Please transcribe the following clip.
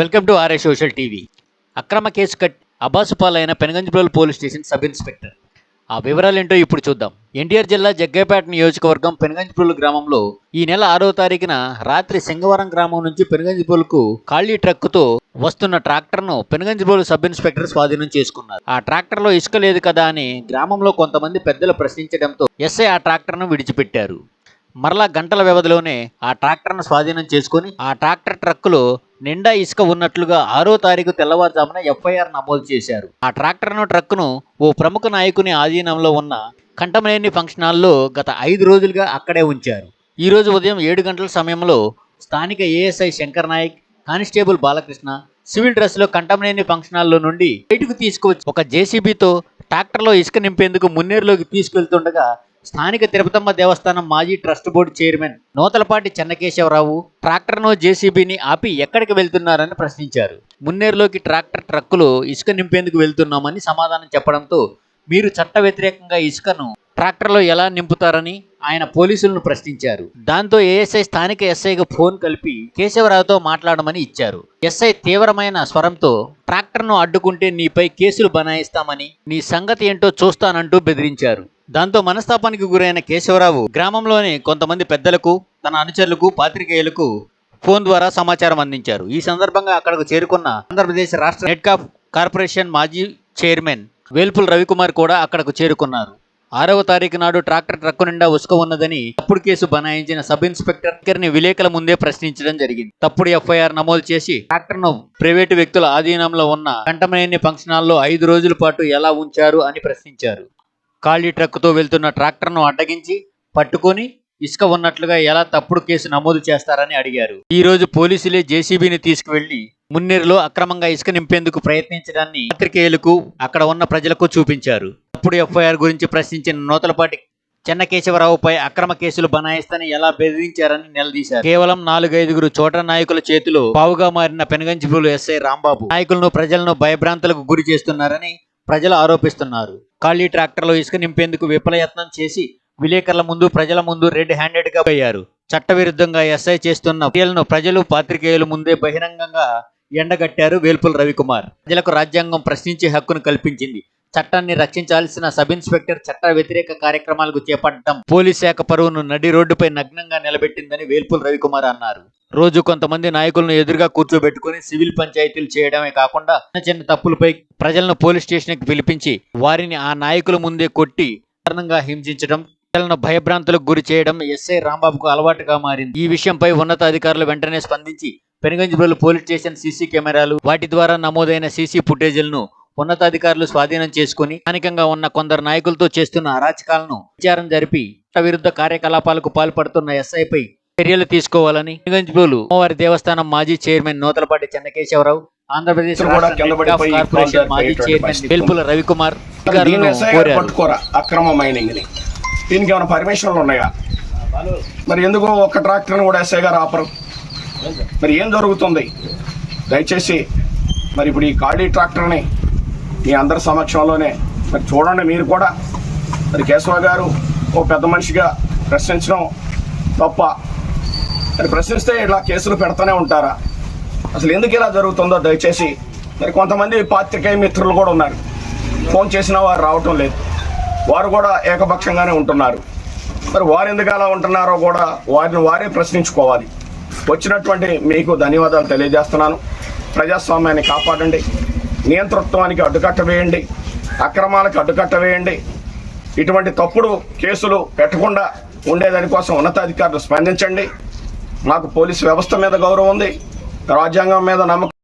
Welcome to RA social TV. అక్రమ case కట్ అబాసుపాలైన Penuganchiprolu police station sub inspector. ఆ వివరాలు ఏంటో ఇప్పుడు చూద్దాం. ఎన్టీఆర్ జిల్లా జగ్గైపేట నియోజకవర్గం పెనగంజిప్రోలు గ్రామంలో ఈ నెల ఆరో తారీఖున రాత్రి సింగవరం గ్రామం నుంచి పెనగంజిప్రోలుకు ఖాళీ ట్రక్కుతో వస్తున్న ట్రాక్టర్ను పెనగంజిప్రోలు సబ్ ఇన్స్పెక్టర్ స్వాధీనం చేసుకున్నారు. ఆ ట్రాక్టర్లో ఇసుక లేదు కదా అని గ్రామంలో కొంతమంది పెద్దలు ప్రశ్నించడంతో ఎస్ఐ ఆ ట్రాక్టర్ను విడిచిపెట్టారు. మరలా గంటల వ్యవధిలోనే ఆ ట్రాక్టర్ను స్వాధీనం చేసుకొని ఆ ట్రాక్టర్ ట్రక్కులో నిండా ఇసుక ఉన్నట్లుగా ఆరో తారీఖు తెల్లవారుజామున ఎఫ్ఐఆర్ నమోదు చేశారు. ఆ ట్రాక్టర్ను ట్రక్కును ఓ ప్రముఖ నాయకుని ఆధీనంలో ఉన్న కంటమనేని ఫంక్షన్ హాల్లో గత ఐదు రోజులుగా అక్కడే ఉంచారు. ఈ రోజు ఉదయం ఏడు గంటల సమయంలో స్థానిక ASI Shankar Naik constable Balakrishna civil డ్రెస్లో కంటమనేని ఫంక్షన్ హాల్లో నుండి బయటకు తీసుకువచ్చి ఒక జేసీబీతో ట్రాక్టర్లో ఇసుక నింపేందుకు మున్నేరులోకి తీసుకెళ్తుండగా స్థానిక తిరుపతమ్మ దేవస్థానం మాజీ trust board chairman Nuthalapati Chennakesavarao ట్రాక్టర్ను జేసీబీని ఆపి ఎక్కడికి వెళ్తున్నారని ప్రశ్నించారు. మున్నేరులోకి ట్రాక్టర్ ట్రక్కులో ఇసుక నింపేందుకు వెళ్తున్నామని సమాధానం చెప్పడంతో మీరు చట్ట వ్యతిరేకంగా ఇసుకను ట్రాక్టర్లో ఎలా నింపుతారని ఆయన పోలీసులను ప్రశ్నించారు. దాంతో ఏఎస్ఐ స్థానిక ఎస్ఐగా ఫోన్ కలిపి కేశవరావుతో మాట్లాడమని ఇచ్చారు. ఎస్ఐ తీవ్రమైన స్వరంతో ట్రాక్టర్ను అడ్డుకుంటే నీపై కేసులు బనాయిస్తామని నీ సంగతి ఏంటో చూస్తానంటూ బెదిరించారు. దాంతో మనస్తాపానికి గురైన కేశవరావు గ్రామంలోని కొంతమంది పెద్దలకు తన అనుచరులకు పాత్రికేయులకు ఫోన్ ద్వారా సమాచారం అందించారు. ఈ సందర్భంగా అక్కడకు చేరుకున్న ఆంధ్రప్రదేశ్ రాష్ట్ర నెట్కాప్ కార్పొరేషన్ మాజీ చైర్మన్ వేల్పుల్ రవికుమార్ కూడా అక్కడకు చేరుకున్నారు. ఆరవ తారీఖు నాడు ట్రాక్టర్ ట్రక్కు నిండా ఉసుక ఉన్నదని తప్పుడు కేసు బనాయించిన సబ్ ఇన్స్పెక్టర్ని విలేకరుల ముందే ప్రశ్నించడం జరిగింది. తప్పుడు ఎఫ్ఐఆర్ నమోదు చేసి ట్రాక్టర్ను ప్రైవేటు వ్యక్తుల ఆధీనంలో ఉన్న కంటమనేని ఫంక్షన్ హాల్లో ఐదు రోజుల పాటు ఎలా ఉంచారు అని ప్రశ్నించారు. ఖాళీ ట్రక్కుతో వెళ్తున్న ట్రాక్టర్ను అడ్డగించి పట్టుకొని ఇసుక ఉన్నట్లుగా ఎలా తప్పుడు కేసు నమోదు చేస్తారని అడిగారు. ఈ రోజు పోలీసులే జేసీబీని తీసుకువెళ్ళి మున్నేరులో అక్రమంగా ఇసుక నింపేందుకు ప్రయత్నించడాన్ని పత్రికేయులకు అక్కడ ఉన్న ప్రజలకు చూపించారు. తప్పుడు ఎఫ్ఐఆర్ గురించి ప్రశ్నించిన నూతలపాటి చెన్నకేశవరావుపై అక్రమ కేసులు బనాయిస్తని ఎలా బెదిరించారని నిలదీశారు. కేవలం నాలుగైదుగురు చోట నాయకుల చేతిలో పావుగా మారిన పెనగంచిపూలు ఎస్ఐ రాంబాబు. నాయకులను ప్రజలను భయభ్రాంతులకు గురి చేస్తున్నారని ప్రజలు ఆరోపిస్తున్నారు. ఖాళీ ట్రాక్టర్లో ఇసుక నింపేందుకు విఫలయత్నం చేసి విలేకరుల ముందు ప్రజల ముందు రెడ్ హ్యాండెడ్గా పోయారు. చట్టవిరుద్ధంగా ఎస్ఐ చేస్తున్న చర్యలను ప్రజలు పాత్రికేయుల ముందే బహిరంగంగా ఎండగట్టారు వేల్పుల రవికుమార్. ప్రజలకు రాజ్యాంగం ప్రశ్నించే హక్కును కల్పించింది. చట్టాన్ని రక్షించాల్సిన సబ్ ఇన్స్పెక్టర్ చట్ట వ్యతిరేక కార్యక్రమాలకు చేపట్టడం. పోలీస్ శాఖ పరువును నడి రోడ్డుపై నగ్నంగా నిలబెట్టిందని వేల్పుల రవికుమార్ అన్నారు. రోజు కొంతమంది నాయకులను ఎదురుగా కూర్చోబెట్టుకుని సివిల్ పంచాయతీలు చేయడమే కాకుండా చిన్న చిన్న తప్పులపై ప్రజలను పోలీస్ స్టేషన్కి పిలిపించి వారిని ఆ నాయకుల ముందే కొట్టి దారుణంగా హింసించడం ప్రజలను భయభ్రాంతులకు గురి చేయడం ఎస్ఐ రాంబాబుకు అలవాటుగా మారింది. ఈ విషయంపై ఉన్నతాధికారులు వెంటనే స్పందించి పెనుగంజిబుల్ పోలీస్ స్టేషన్ సీసీ కెమెరాలు వాటి ద్వారా నమోదైన సీసీ ఫుటేజీలను ఉన్నతాధికారులు స్వాధీనం చేసుకుని స్థానికంగా ఉన్న కొందరు నాయకులతో చేస్తున్న అరాచకాలను విచారం జరిపి చట్టవిరుద్ధ కార్యకలాపాలకు పాల్పడుతున్న ఎస్ఐపై చర్యలు తీసుకోవాలని పెనుగంజిబులు అమ్మవారి దేవస్థానం మాజీ చైర్మన్ నూతలపాటి చెన్నకేశవరావు ఆంధ్రప్రదేశ్ కార్పొరేషన్ మాజీ చైర్మన్ వెల్పుల రవికుమార్ అక్రమ మైనింగ్ దీనికి ఏమైనా పర్మిషన్లు ఉన్నాయా? మరి ఎందుకు ఒక్క ట్రాక్టర్ని కూడా ఎస్ఐ గారు ఆపరు. మరి ఏం జరుగుతుంది? దయచేసి మరి ఇప్పుడు ఈ ఖాళీ ట్రాక్టర్ని మీ అందరి సమక్షంలోనే. మరి చూడండి మీరు కూడా. మరి కేశవ గారు ఓ పెద్ద మనిషిగా ప్రశ్నించడం తప్ప. మరి ప్రశ్నిస్తే ఇలా కేసులు పెడతానే ఉంటారా? అసలు ఎందుకు ఇలా జరుగుతుందో దయచేసి. మరి కొంతమంది పాత్రికేయ మిత్రులు కూడా ఉన్నారు. ఫోన్ చేసినా వారు రావటం లేదు. వారు కూడా ఏకపక్షంగానే ఉంటున్నారు. మరి వారు ఎందుకు అలా ఉంటున్నారో కూడా వారిని వారే ప్రశ్నించుకోవాలి. వచ్చినటువంటి మీకు ధన్యవాదాలు తెలియజేస్తున్నాను. ప్రజాస్వామ్యాన్ని కాపాడండి. నియంతృత్వానికి అడ్డుకట్ట వేయండి. అక్రమాలకు అడ్డుకట్ట వేయండి. ఇటువంటి తప్పుడు కేసులు పెట్టకుండా ఉండేదాని కోసం ఉన్నతాధికారులు స్పందించండి. మాకు పోలీసు వ్యవస్థ మీద గౌరవం ఉంది. రాజ్యాంగం మీద నమ్మకం